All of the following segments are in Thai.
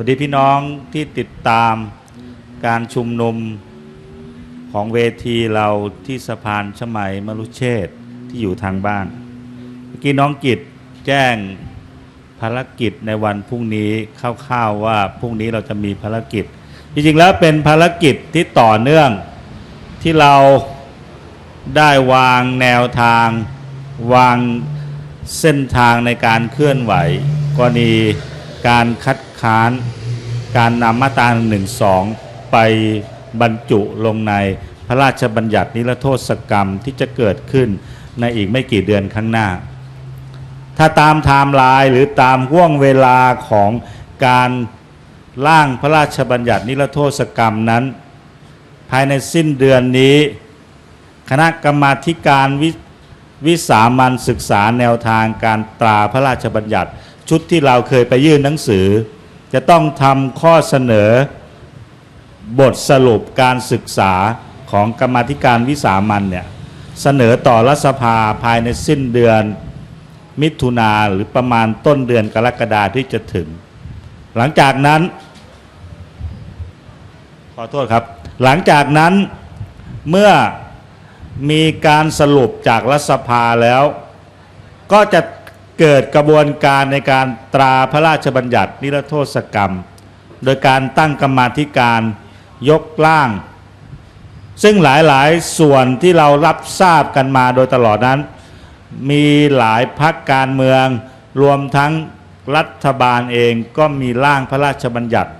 วัสดีพี่น้องที่ติดตามการชุมนุมของเวทีเราที่สะพานชมัยมรุเชษฐ์ที่อยู่ทางบ้านเมื่อกี้น้องกิจแจ้งภารกิจในวันพรุ่งนี้คร่าวๆว่าพรุ่งนี้เราจะมีภารกิจ จริงๆแล้วเป็นภารกิจที่ต่อเนื่องที่เราได้วางแนวทาง วางเส้นทางในการเคลื่อนไหวกรณีการคัด ค้านการนำมาตรา1นึไปบรรจุลงในพระราชบัญญัตินิรโทษกรรมที่จะเกิดขึ้นในอีกไม่กี่เดือนข้างหน้า ถ้าตามไทม์ไลน์หรือตามห่วงเวลาของการร่างพระราชบัญญัตินิรโทษกรรมนั้น ภายในสิ้นเดือนนี้ คณะกรรมาธิการววิสามันศึกษาแนวทางการตราพระราชบัญญัติชุดที่เราเคยไปยื่นหนังสือ จะต้องทำข้อเสนอบทสรุปการศึกษาของกรรมธิการวิสามันเนี่ยเสนอต่อรัฐสภาภายในสิ้นเดือนมิถุนาหรือประมาณต้นเดือนกรกฎาที่จะถึง หลังจากนั้น ขอโทษครับ หลังจากนั้นเมื่อมีการสรุปจากรัฐสภาแล้ว ก็จะ เกิดกระบวนการในการตราพระราชบัญญัตินิรโทษกรรม โดยการตั้งกรรมาธิการยกร่าง ซึ่งหลายๆ ส่วนที่เรารับทราบกันมาโดยตลอดนั้น มีหลายพักการเมือง รวมทั้งรัฐบาลเองก็มีร่างพระราชบัญญัติ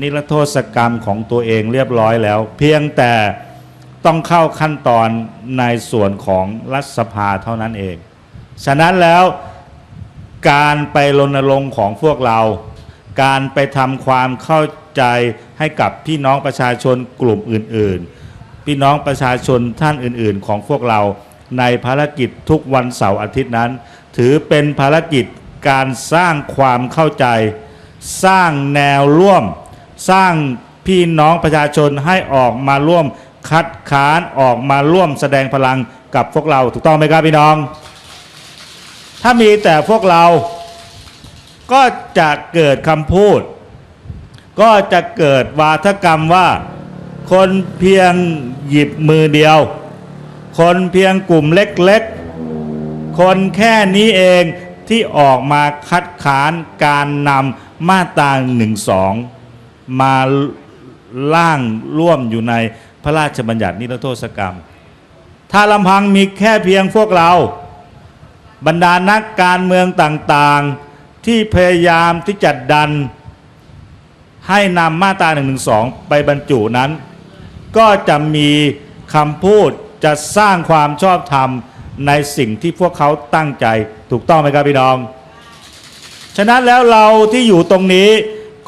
นิรโทษกรรมของตัวเองเรียบร้อยแล้ว เพียงแต่ต้องเข้าขั้นตอนในส่วนของรัฐสภาเท่านั้นเอง ฉะนั้นแล้วการไปรณรงค์ของพวกเรา การไปทำความเข้าใจให้กับพี่น้องประชาชนกลุ่มอื่น ๆ พี่น้องประชาชนท่านอื่น ๆ ของพวกเราในภารกิจทุกวันเสาร์อาทิตย์นั้น ถือเป็นภารกิจการสร้างความเข้าใจ สร้างแนวร่วม สร้างพี่น้องประชาชนให้ออกมาร่วมคัดค้านออกมาร่วมแสดงพลังกับพวกเราถูกต้องไหมครับพี่น้อง ถ้ามีแต่พวกเรา ก็จะเกิดคำพูด ก็จะเกิดวาทกรรมว่า คนเพียงหยิบมือเดียว คนเพียงกลุ่มเล็กๆ คนแค่นี้เองที่ออกมาคัดค้านการนำมาตราหนึ่งสองมาล่างร่วมอยู่ในพระราชบัญญัตินิรโทษกรรม ถ้าลำพังมีแค่เพียงพวกเรา บรรดานักการเมืองต่างๆ ที่พยายามที่จะดัน ให้นำมาตรา1นึไปบรรจุนั้น ก็จะมีคำพูดจะสร้างความชอบธรรมในสิ่งที่พวกเขาตั้งใจถูกต้องไหมครับพี่น้อง ฉะนั้นแล้วเราที่อยู่ตรงนี้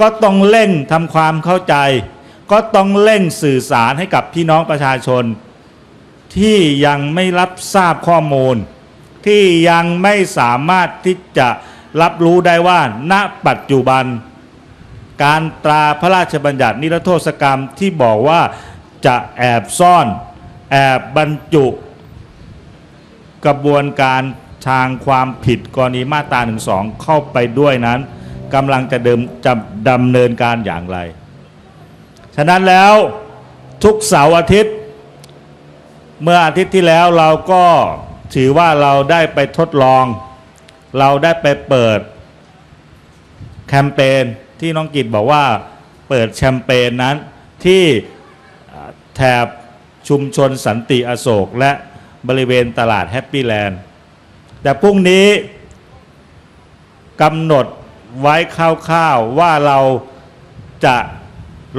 ก็ต้องเร่งทำความเข้าใจ ก็ต้องเร่งสื่อสารให้กับพี่น้องประชาชน ที่ยังไม่รับทราบข้อมูล ที่ยังไม่สามารถที่จะรับรู้ได้ว่า ณปัจจุบัน การตราพระราชบัญญัตินิรโทษกรรมที่บอกว่าจะแอบซ่อน แอบบรรจุ กระบวนการทางความผิดกรณีมาตรา1นึงเข้าไปด้วยนั้นกำลังจะเดิมจะดำเนินการอย่างไร ฉะนั้นแล้วทุกเสาร์อาทิตย์ เมื่ออาทิตย์ที่แล้วเราก็ ถือว่าเราได้ไปทดลอง เราได้ไปเปิด แคมเปญที่น้องกิตบอกว่าเปิดแชมเปญนั้นที่แถบชุมชนสันติอโศก และบริเวณตลาดแฮปปี้แลนด์แต่พรุ่งนี้กำหนดไว้คร่าวๆว่าเราจะ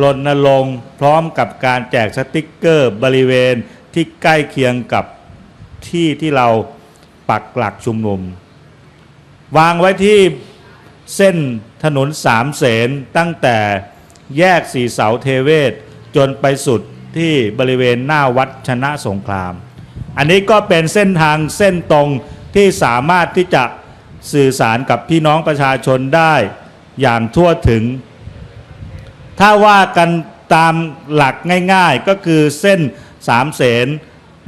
รณรงค์พร้อมกับการแจกสติกเกอร์บริเวณที่ใกล้เคียงกับ ที่ที่เราปักหลักชุมนุม วางไว้ที่เส้นถนนสามเสนตั้งแต่แยกสีเสาเทเวศ จนไปสุดที่บริเวณหน้าวัดชนะสงคราม อันนี้ก็เป็นเส้นทางเส้นตรงที่สามารถที่จะสื่อสารกับพี่น้องประชาชนได้อย่างทั่วถึง ถ้าว่ากันตามหลักง่ายๆก็คือเส้นสามเสน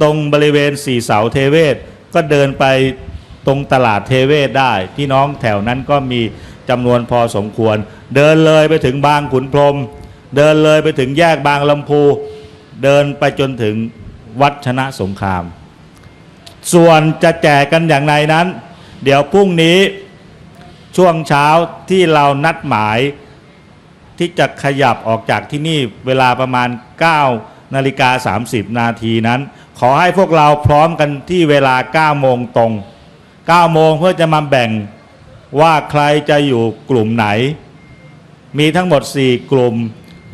ตรงบริเวณสี่เสาเทเวศ ก็เดินไปตรงตลาดเทเวศได้ พี่น้องแถวนั้นก็มีจำนวนพอสมควร เดินเลยไปถึงบางขุนพรม เดินเลยไปถึงแยกบางลำพู เดินไปจนถึงวัดชนะสงคราม ส่วนจะแจกกันอย่างไรนั้น เดี๋ยวพรุ่งนี้ช่วงเช้าที่เรานัดหมายที่จะขยับออกจากที่นี่เวลาประมาณ 9 นาฬิกา 30 นาทีนั้น ขอให้พวกเราพร้อมกันที่เวลา 9 โมงตรง 9 โมงเพื่อจะมาแบ่งว่าใครจะอยู่กลุ่มไหน มีทั้งหมด 4 กลุ่ม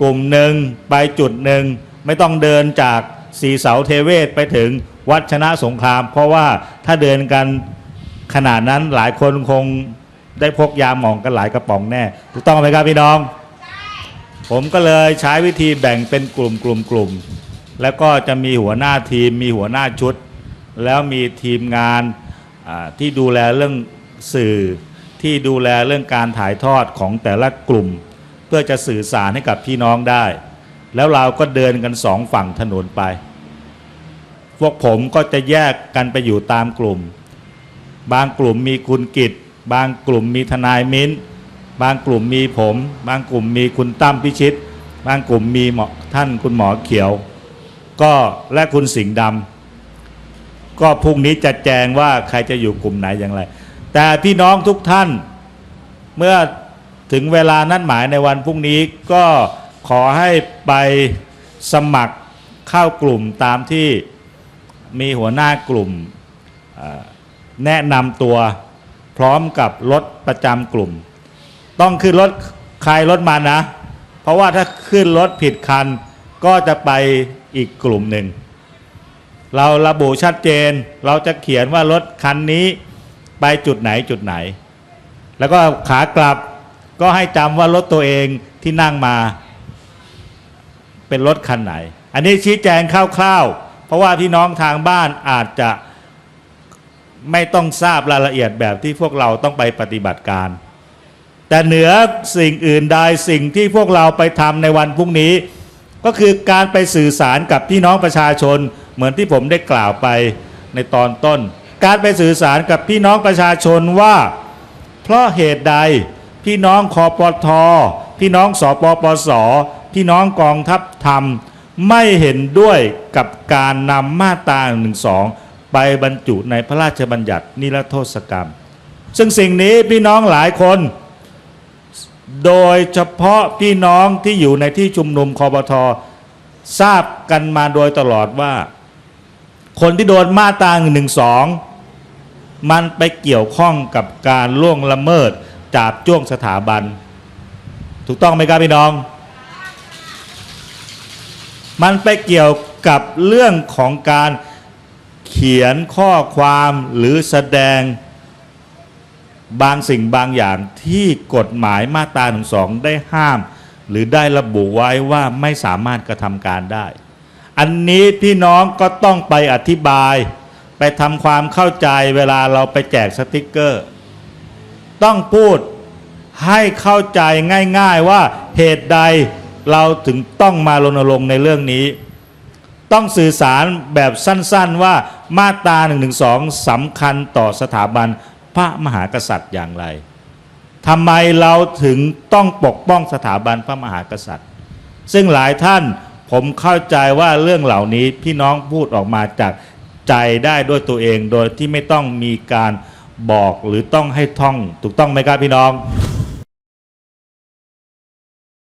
กลุ่มหนึ่งไปจุดหนึ่งไม่ต้องเดินจากสีเสาเทเวศไปถึงวัดชนะสงคราม เพราะว่าถ้าเดินกันขนาดนั้นหลายคนคงได้พกยาหมองกันหลายกระป๋องแน่ ถูกต้องไหมครับพี่น้อง ผมก็เลยใช้วิธีแบ่งเป็นกลุ่มกลุ่มกลุ่มแล้วก็จะมีหัวหน้าทีม มีหัวหน้าชุด แล้วมีทีมงานที่ดูแลเรื่องสื่อ ที่ดูแลเรื่องการถ่ายทอดของแต่ละกลุ่ม เพื่อจะสื่อสารให้กับพี่น้องได้ แล้วเราก็เดินกันสองฝั่งถนนไป พวกผมก็จะแยกกันไปอยู่ตามกลุ่ม บางกลุ่มมีคุณกิตบางกลุ่มมีทนายมิ้น บางกลุ่มมีผม บางกลุ่มมีคุณตั้มพิชิต บางกลุ่มมีหมอท่านคุณหมอเขียว ก็และคุณสิงห์ดำก็พรุ่งนี้จะแจงว่าใครจะอยู่กลุ่มไหนอย่างไร แต่พี่น้องทุกท่านเมื่อถึงเวลานัดหมายในวันพรุ่งนี้ก็ขอให้ไปสมัครเข้ากลุ่มตามที่มีหัวหน้ากลุ่มแนะนำตัวพร้อมกับรถประจำกลุ่ม ต้องขึ้นรถใครรถมันนะ เพราะว่าถ้าขึ้นรถผิดคัน ก็จะไปอีกกลุ่มหนึ่ง เราระบุชัดเจน เราจะเขียนว่ารถคันนี้ไปจุดไหนจุดไหน แล้วก็ขากลับก็ให้จำว่ารถตัวเองที่นั่งมา เป็นรถคันไหน อันนี้ชี้แจงคร่าวๆ เพราะว่าพี่น้องทางบ้านอาจจะไม่ต้องทราบรายละเอียดแบบที่พวกเราต้องไปปฏิบัติการ แต่เหนือสิ่งอื่นใดสิ่งที่พวกเราไปทำในวันพรุ่งนี้ ก็คือการไปสื่อสารกับพี่น้องประชาชน เหมือนที่ผมได้กล่าวไปในตอนต้น การไปสื่อสารกับพี่น้องประชาชนว่า เพราะเหตุใดพี่น้องคอปทพี่น้องสปปสพี่น้องกองทัพธรรมไม่เห็นด้วยกับการนำมาตรา1นึไปบรรจุในพระราชบัญญัตินิรโทษกรรม ซึ่งสิ่งนี้พี่น้องหลายคน โดยเฉพาะพี่น้องที่อยู่ในที่ชุมนุมคอปททราบกันมาโดยตลอดว่า คนที่โดนมาตราหนึ่งสองมันไปเกี่ยวข้องกับการล่วงละเมิดจาบจ้วงสถาบัน ถูกต้องไหมครับพี่น้อง มันไปเกี่ยวกับเรื่องของการเขียนข้อความหรือแสดง บางสิ่งบางอย่างที่กฎหมายมาตราหนึ่งสองได้ห้าม หรือได้ระบุไว้ว่าไม่สามารถกระทำการได้ อันนี้พี่น้องก็ต้องไปอธิบาย ไปทำความเข้าใจเวลาเราไปแจกสติกเกอร์ ต้องพูดให้เข้าใจง่าย ๆว่าเหตุใดเราถึงต้องมารณรงค์ในเรื่องนี้ ต้องสื่อสารแบบสั้นๆว่ามาตรา1นึสำคัญต่อสถาบัน พระมหากษัตริย์อย่างไรทำไมเราถึงต้องปกป้องสถาบันพระมหากษัตริย์ ซึ่งหลายท่านผมเข้าใจว่าเรื่องเหล่านี้พี่น้องพูดออกมาจากใจได้ด้วยตัวเองโดยที่ไม่ต้องมีการบอกหรือต้องให้ท่อง ถูกต้องไหมครับพี่น้อง